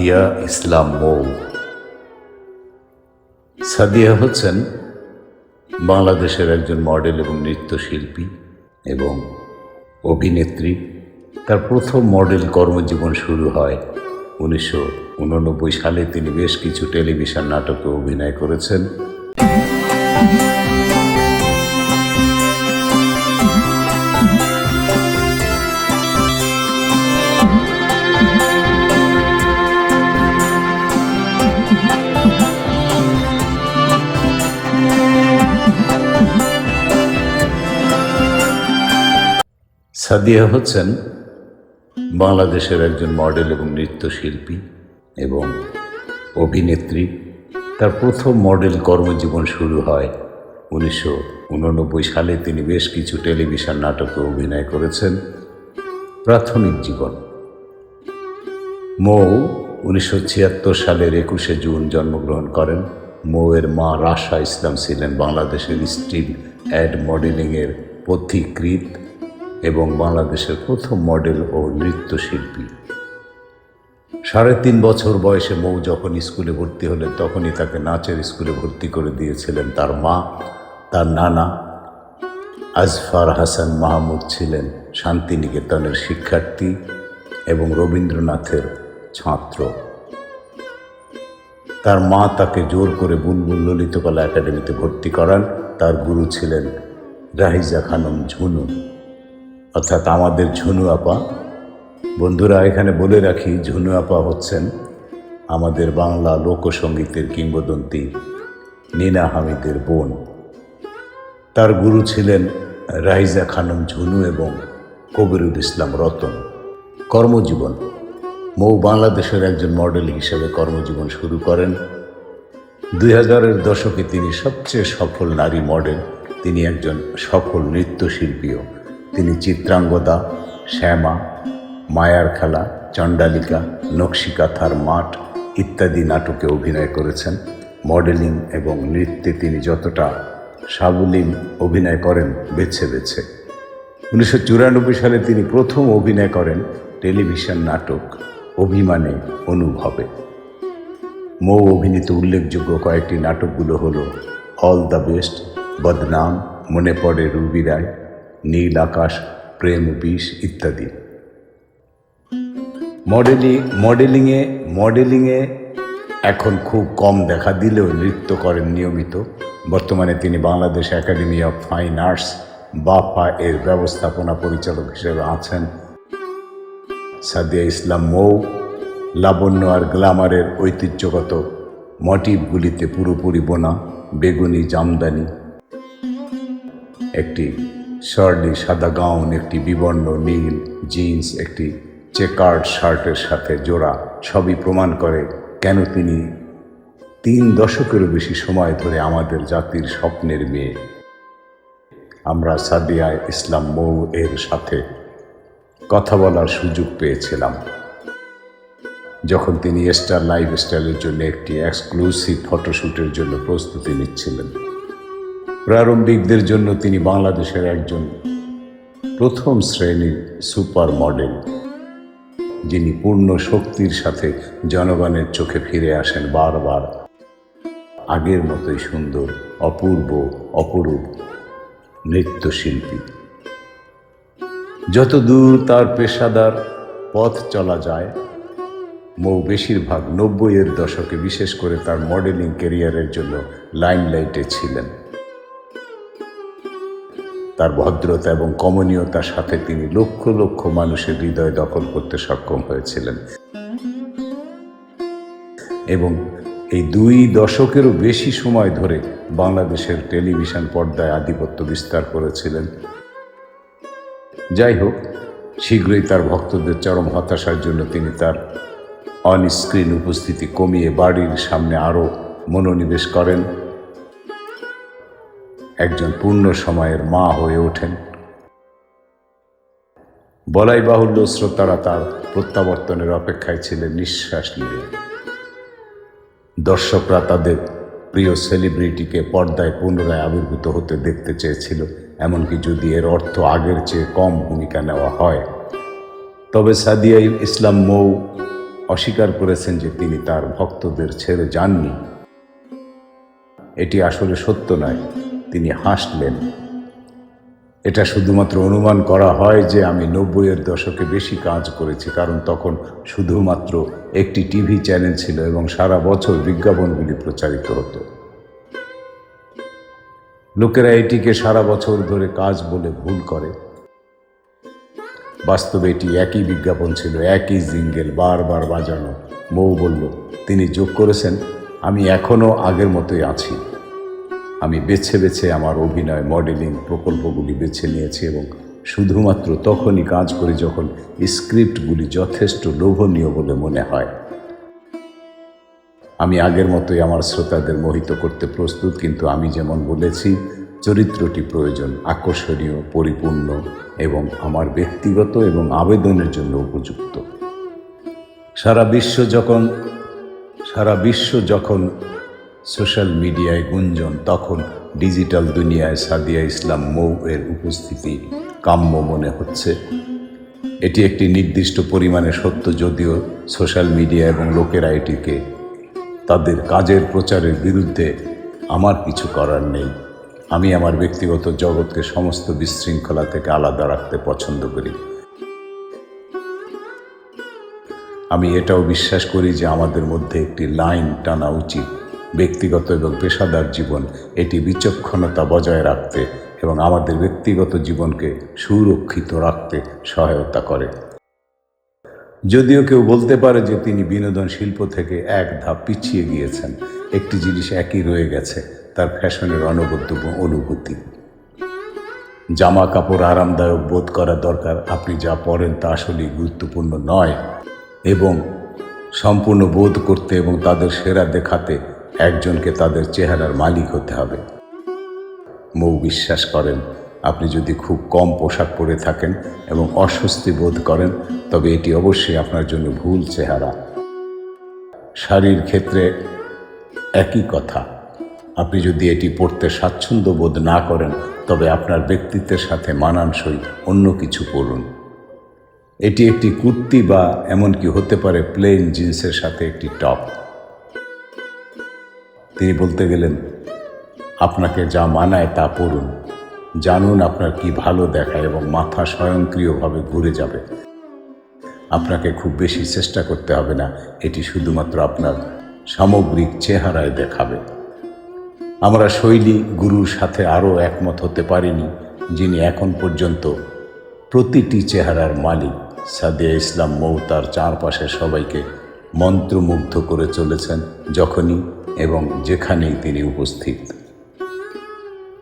সাদিয়া ইসলাম মৌ। সাদিয়া হচ্ছেন বাংলাদেশের একজন মডেল এবং নৃত্যশিল্পী এবং অভিনেত্রী। তার প্রথম মডেল কর্মজীবন শুরু হয় উনিশশো উননব্বই সালে। তিনি বেশ কিছু টেলিভিশন নাটকে অভিনয় করেছেন। সাদিয়া হচ্ছেন বাংলাদেশের একজন মডেল এবং নৃত্যশিল্পী এবং অভিনেত্রী। তার প্রথম মডেল কর্মজীবন শুরু হয় উনিশশো উননব্বই সালে। তিনি বেশ কিছু টেলিভিশন নাটকে অভিনয় করেছেন। প্রাথমিক জীবন। মৌ উনিশশো ছিয়াত্তর সালের একুশে জুন জন্মগ্রহণ করেন। মৌয়ের মা রাশা ইসলাম ছিলেন বাংলাদেশের স্টিল অ্যাড মডেলিংয়ের পথিকৃত এবং বাংলাদেশের প্রথম মডেল ও নৃত্যশিল্পী। সাড়ে তিন বছর বয়সে মৌ যখন স্কুলে ভর্তি হলেন তখনই তাকে নাচের স্কুলে ভর্তি করে দিয়েছিলেন তার মা, তার নানা আজফার হাসান মাহমুদ ছিলেন শান্তিনিকেতনের শিক্ষার্থী এবং রবীন্দ্রনাথের ছাত্র। তার মা তাকে জোর করে বুলবুল ললিতকলা একাডেমিতে ভর্তি করান। তার গুরু ছিলেন রাহিজা খানম ঝুনু। অর্থাৎ আমাদের ঝুনু আপা। বন্ধুরা, এখানে বলে রাখি, ঝুনু আপা হচ্ছেন আমাদের বাংলা লোকসঙ্গীতের কিংবদন্তি নীনা হামিদের বোন। তার গুরু ছিলেন রাইজা খানম ঝুনু এবং কবিরুল ইসলাম রতন। কর্মজীবন। মৌ বাংলাদেশের একজন মডেল হিসেবে কর্মজীবন শুরু করেন। দুই হাজারের দশকে তিনি সবচেয়ে সফল নারী মডেল। তিনি একজন সফল নৃত্যশিল্পীও। চিত্রাঙ্গদা, শ্যামা, মায়ার খেলা, চণ্ডালিকা নকশিকাথার মাঠ ইত্যাদি নাটকে অভিনয় করেছেন। মডেলিং এবং নৃত্যে তিনি যতটা সাবলীল অভিনয় করেন, বেছে বেছে। উনিশশো চুরানব্বই সালে তিনি প্রথম অভিনয় করেন টেলিভিশন নাটক অভিমানে অনুভবে। মৌ অভিনীত উল্লেখযোগ্য কয়েকটি নাটকগুলো হলো অল দ্য বেস্ট, বদনাম, মনে পড়ে রুবি রায় নীল আকাশ, প্রেম বিষ ইত্যাদি। মডেলিং, মডেলিংয়ে মডেলিংয়ে এখন খুব কম দেখা দিলেও নৃত্য করেন নিয়মিত। বর্তমানে তিনি Bangladesh academy of fine arts, BAFA এর ব্যবস্থাপনা পরিচালক হিসেবে আছেন। সাদিয়া ইসলাম মৌ, লাবণ্য আর গ্ল্যামারের ঐতিহ্যগত মটিভগুলিতে পুরোপুরি বোনা বেগুনি জামদানি। একটি শার্লি সাদা গাউন, একটি বিবর্ণ নীল জিন্স, একটি চেকার্ড শার্টের সাথে জোড়া, সবই প্রমাণ করে কেন তিনি তিন দশকেরও বেশি সময় ধরে আমাদের জাতির স্বপ্নের মেয়ে। আমরা সাদিয়া ইসলাম মৌ এর সাথে কথা বলার সুযোগ পেয়েছিলাম। যখন তিনি স্টার লাইফ স্টাইলের জন্য একটি এক্সক্লুসিভ ফটোশ্যুটের জন্য প্রস্তুতি নিচ্ছিলেন। প্রারম্ভিকদের জন্য তিনি বাংলাদেশের একজন প্রথম শ্রেণির সুপার মডেল যিনি পূর্ণ শক্তির সাথে জনগণের চোখে ফিরে আসেন বারবার। আগের মতোই সুন্দর, অপূর্ব, অপরূপ নৃত্যশিল্পী। যত দূর তার পেশাদার পথ চলা যায়, মৌ বেশিরভাগ নব্বইয়ের দশকে বিশেষ করে তার মডেলিং কেরিয়ারের জন্য লাইমলাইটে ছিলেন। তার ভদ্রতা এবং কমনীয়তার সাথে তিনি লক্ষ লক্ষ মানুষের হৃদয় দখল করতে সক্ষম হয়েছিলেন। এবং এই দুই দশকেরও বেশি সময় ধরে বাংলাদেশের টেলিভিশন পর্দায় আধিপত্য বিস্তার করেছিলেন। যাই হোক, শীঘ্রই তার ভক্তদের চরম হতাশার জন্য তিনি তার অন স্ক্রিন উপস্থিতি কমিয়ে বাড়ির সামনে আরও মনোনিবেশ করেন। একজন পূর্ণ সময়ের মা হয়ে ওঠেন। বলাই বাহুল্য শ্রোতারা তার প্রত্যাবর্তনের অপেক্ষায় ছিলেন নিঃশ্বাস নিয়ে। দর্শকরা তাদের প্রিয় সেলিব্রিটিকে পর্দায় পুনরায় আবির্ভূত হতে দেখতে চেয়েছিল, এমনকি যদি এর অর্থ আগের চেয়ে কম ভূমিকা নেওয়া হয়। তবে সাদিয়া ইসলাম মৌ অস্বীকার করেছেন যে তিনি তার ভক্তদের ছেড়ে যাননি। এটি আসলে সত্য নয়। তিনি হাসলেন। এটা শুধুমাত্র অনুমান করা হয় যে আমি নব্বইয়ের দশকে বেশি কাজ করেছি, কারণ তখন শুধুমাত্র একটি টিভি চ্যানেল ছিল এবং সারা বছর বিজ্ঞাপনগুলি প্রচারিত হতো। লোকেরা এটিকে সারা বছর ধরে কাজ বলে ভুল করে। বাস্তবে এটি একই বিজ্ঞাপন ছিল, একই জিঙ্গেল বারবার বাজানো। মৌ বলল, তিনি যোগ করেছেন? আমি এখনও আগের মতোই আছি। আমি বেছে বেছে আমার অভিনয় মডেলিং প্রকল্পগুলি বেছে নিয়েছি এবং শুধুমাত্র তখনই কাজ করি যখন স্ক্রিপ্টগুলি যথেষ্ট লোভনীয় বলে মনে হয়। আমি আগের মতোই আমার শ্রোতাদের মোহিত করতে প্রস্তুত, কিন্তু আমি যেমন বলেছি, চরিত্রটি প্রয়োজন, আকর্ষণীয়, পরিপূর্ণ এবং আমার ব্যক্তিগত এবং আবেদনের জন্য উপযুক্ত। সারা বিশ্ব যখন, সারা বিশ্ব যখন সোশ্যাল মিডিয়ায় গুঞ্জন, তখন ডিজিটাল দুনিয়ায় সাদিয়া ইসলাম মৌ এর উপস্থিতি কাম্য মনে হচ্ছে। এটি একটি নির্দিষ্ট পরিমাণে সত্য, যদিও সোশ্যাল মিডিয়া এবং লোকেরা এটিকে তাদের কাজের প্রচারের বিরুদ্ধে আমার কিছু করার নেই। আমি আমার ব্যক্তিগত জগৎকে সমস্ত বিশৃঙ্খলা থেকে আলাদা রাখতে পছন্দ করি। আমি এটাও বিশ্বাস করি যে আমাদের মধ্যে একটি লাইন টানা উচিত। ব্যক্তিগত এবং পেশাদার জীবন, এটি বিচক্ষণতা বজায় রাখতে এবং আমাদের ব্যক্তিগত জীবনকে সুরক্ষিত রাখতে সহায়তা করে। যদিও কেউ বলতে পারে যে তিনি বিনোদন শিল্প থেকে এক ধাপ পিছিয়ে গিয়েছেন, একটি জিনিস একই রয়ে গেছে, তার ফ্যাশনের অনবদ্য অনুভূতি। জামা কাপড় আরামদায়ক বোধ করা দরকার, আপনি যা পরেন তা আসলেই গুরুত্বপূর্ণ নয় এবং সম্পূর্ণ বোধ করতে এবং তাদের সেরা দেখাতে একজনকে তাদের চেহারার মালিক হতে হবে। মৌ বিশ্বাস করেন, আপনি যদি খুব কম পোশাক পরে থাকেন এবং অস্বস্তি বোধ করেন, তবে এটি অবশ্যই আপনার জন্য ভুল চেহারা। শাড়ির ক্ষেত্রে একই কথা। আপনি যদি এটি পড়তে স্বাচ্ছন্দ্য বোধ না করেন, তবে আপনার ব্যক্তিত্বের সাথে মানানসই অন্য কিছু পড়ুন এটি একটি কুর্তি বা এমনকি হতে পারে প্লেন জিন্সের সাথে একটি টপ। তিনি বলতে গেলেন, আপনাকে যা মানায় তা পড়ুন। জানুন আপনার কি ভালো দেখায় এবং মাথা স্বয়ংক্রিয়ভাবে ঘুরে যাবে। আপনাকে খুব বেশি চেষ্টা করতে হবে না, এটি শুধুমাত্র আপনার সামগ্রিক চেহারায় দেখাবে। আমরা শৈলী গুরুর সাথে আরও একমত হতে পারিনি, যিনি এখন পর্যন্ত প্রতিটি চেহারার মালিক। সাদিয়া ইসলাম মৌ তার চারপাশে সবাইকে মন্ত্রমুগ্ধ করে চলেছেন, যখনই এবং যেখানেই তিনি উপস্থিত।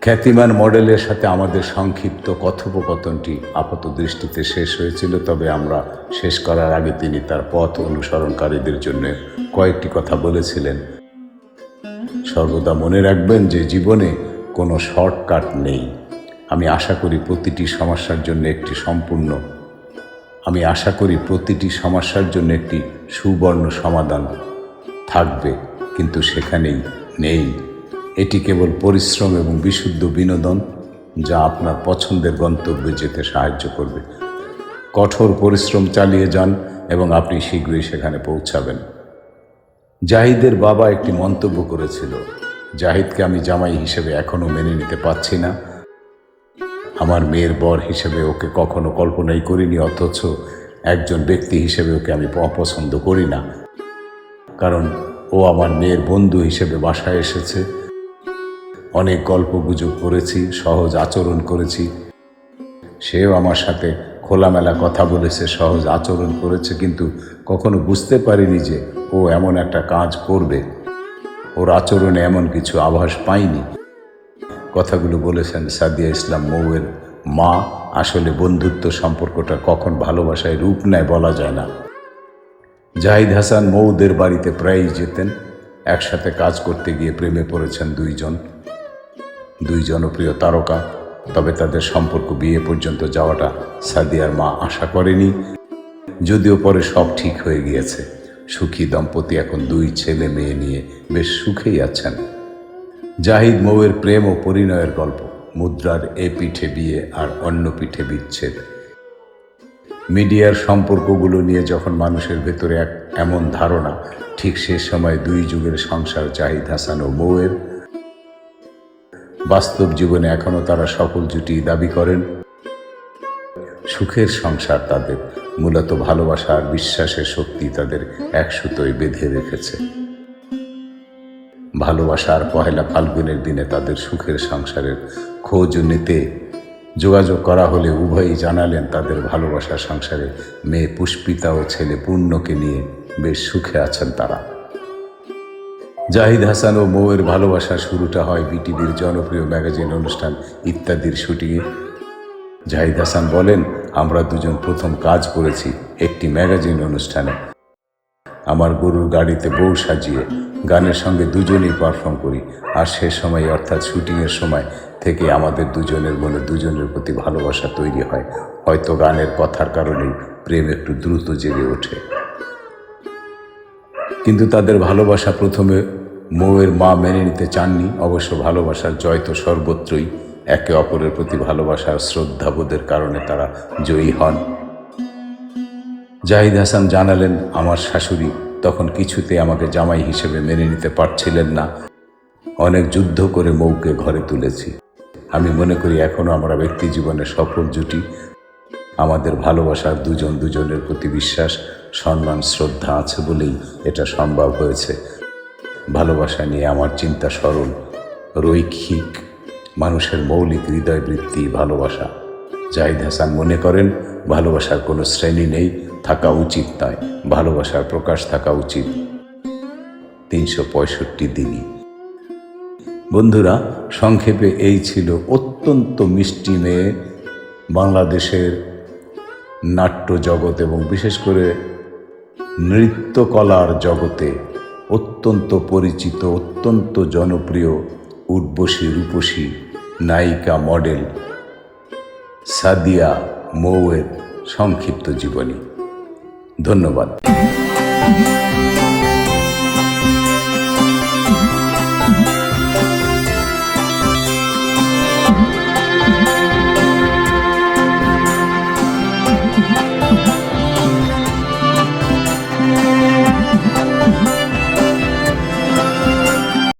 খ্যাতিমান মডেলের সাথে আমাদের সংক্ষিপ্ত কথোপকথনটি আপাত দৃষ্টিতে শেষ হয়েছিল, তবে আমরা শেষ করার আগে তিনি তার পথ অনুসরণকারীদের জন্য কয়েকটি কথা বলেছিলেন। সর্বদা মনে রাখবেন যে জীবনে কোনো শর্টকাট নেই। আমি আশা করি প্রতিটি সমস্যার জন্য একটি সম্পূর্ণ, আমি আশা করি প্রতিটি সমস্যার জন্য একটি সুবর্ণ সমাধান থাকবে। কিন্তু সেখানেই নেই। এটি কেবল পরিশ্রম এবং বিশুদ্ধ বিনোদন যা আপনার পছন্দের গন্তব্যে যেতে সাহায্য করবে। কঠোর পরিশ্রম চালিয়ে যান এবং আপনি শীঘ্রই সেখানে পৌঁছাবেন। জাহিদের বাবা একটি মন্তব্য করেছিল, জাহিদকে আমি জামাই হিসেবে এখনও মেনে নিতে পারছি না। আমার মেয়ের বর হিসেবে ওকে কখনো কল্পনাই করিনি, অথচ একজন ব্যক্তি হিসেবে ওকে আমি অপছন্দ করি না। কারণ ও আমার মেয়ের বন্ধু হিসেবে বাসায় এসেছে। অনেক গল্প গুজব করেছি, সহজ আচরণ করেছি। সেও আমার সাথে খোলামেলা কথা বলেছে, সহজ আচরণ করেছে, কিন্তু কখনো বুঝতে পারিনি যে ও এমন একটা কাজ করবে। ওর আচরণে এমন কিছু আভাস পাইনি। কথাগুলো বলেছেন সাদিয়া ইসলাম মৌয়ের মা। আসলে বন্ধুত্ব সম্পর্কটা কখন ভালোবাসায় রূপ নেয় বলা যায় না। জাহিদ হাসান মৌদের বাড়িতে প্রায়ই যেতেন। একসাথে কাজ করতে গিয়ে প্রেমে পড়েছেন দুইজন। দুই জনপ্রিয় তারকা, তবে তাদের সম্পর্ক বিয়ে পর্যন্ত যাওয়াটা সাদিয়ার মা আশা করেনি। যদিও পরে সব ঠিক হয়ে গিয়েছে। সুখী দম্পতি এখন দুই ছেলে মেয়ে নিয়ে বেশ সুখেই আছেন। জাহিদ মৌয়ের প্রেম ও পরিণয়ের গল্প, মুদ্রার এ পিঠে বিয়ে আর অন্য পিঠে বিচ্ছেদ। মিডিয়ার সম্পর্কগুলো নিয়ে যখন মানুষের ভেতরে এক এমন ধারণা, ঠিক সে সময় দুই যুগের সংসার জাহিদ হাসান ও মৌয়ের বাস্তব জীবনে এখনও তারা সফল জুটি দাবি করেন। সুখের সংসার তাদের, মূলত ভালোবাসা আর বিশ্বাসের শক্তি তাদের এক সুতোয় বেঁধে রেখেছে। ভালোবাসার পহেলা ফাল্গুনের দিনে তাদের সুখের সংসারের খোঁজ নিতে যোগাযোগ করা হলে উভয়ই জানালেন তাদের ভালোবাসার সংসারে মেয়ে পুষ্পিতা ও ছেলে পূর্ণকে নিয়ে বেশ সুখে আছেন তারা। জাহিদ হাসান ও মৌয়ের ভালোবাসার শুরুটা হয় বিটিভির জনপ্রিয় ম্যাগাজিন অনুষ্ঠান ইত্যাদির শুটিংয়ে। জাহিদ হাসান বলেন, আমরা দুজন প্রথম কাজ করেছি একটি ম্যাগাজিন অনুষ্ঠানে। আমার গরুর গাড়িতে বউ সাজিয়ে গানের সঙ্গে দুজনেই পারফর্ম করি। আর সে সময় অর্থাৎ শুটিংয়ের সময় থেকে আমাদের দুজনের মনে দুজনের প্রতি ভালোবাসা তৈরি হয়। হয়তো গানের কথার কারণেই প্রেম একটু দ্রুত জেগে ওঠে। কিন্তু তাদের ভালোবাসা প্রথমে মৌয়ের মা মেনে নিতে চাননি। অবশ্য ভালোবাসার জয় তো সর্বত্রই। একে অপরের প্রতি ভালোবাসার শ্রদ্ধাবোধের কারণে তারা জয়ী হন। জাহিদ হাসান জানালেন, আমার শাশুড়ি তখন কিছুতে আমাকে জামাই হিসেবে মেনে নিতে পারছিলেন না। অনেক যুদ্ধ করে মৌকে ঘরে তুলেছি। আমি মনে করি এখনও আমরা ব্যক্তি জীবনে সফল, জুটি। আমাদের ভালোবাসার দুজন দুজনের প্রতি বিশ্বাস, সম্মান, শ্রদ্ধা আছে বলেই এটা সম্ভব হয়েছে। ভালোবাসা নিয়ে আমার চিন্তা সরল, রৈখিক, মানুষের মৌলিক হৃদয় বৃত্তি, ভালোবাসা। জাহিদ হাসান মনে করেন, ভালোবাসার কোনো শ্রেণি নেই, থাকা উচিত নয়। ভালোবাসার প্রকাশ থাকা উচিত। তিনশো পঁয়ষট্টি দিনই। বন্ধুরা, সংক্ষেপে এই ছিল অত্যন্ত মিষ্টি মেয়ে বাংলাদেশের নাট্য জগৎ এবং বিশেষ করে নৃত্যকলার জগতে অত্যন্ত পরিচিত, অত্যন্ত জনপ্রিয় উর্বশী, রূপসী নায়িকা, মডেল সাদিয়া মৌয়ের সংক্ষিপ্ত জীবনী। ধন্যবাদ।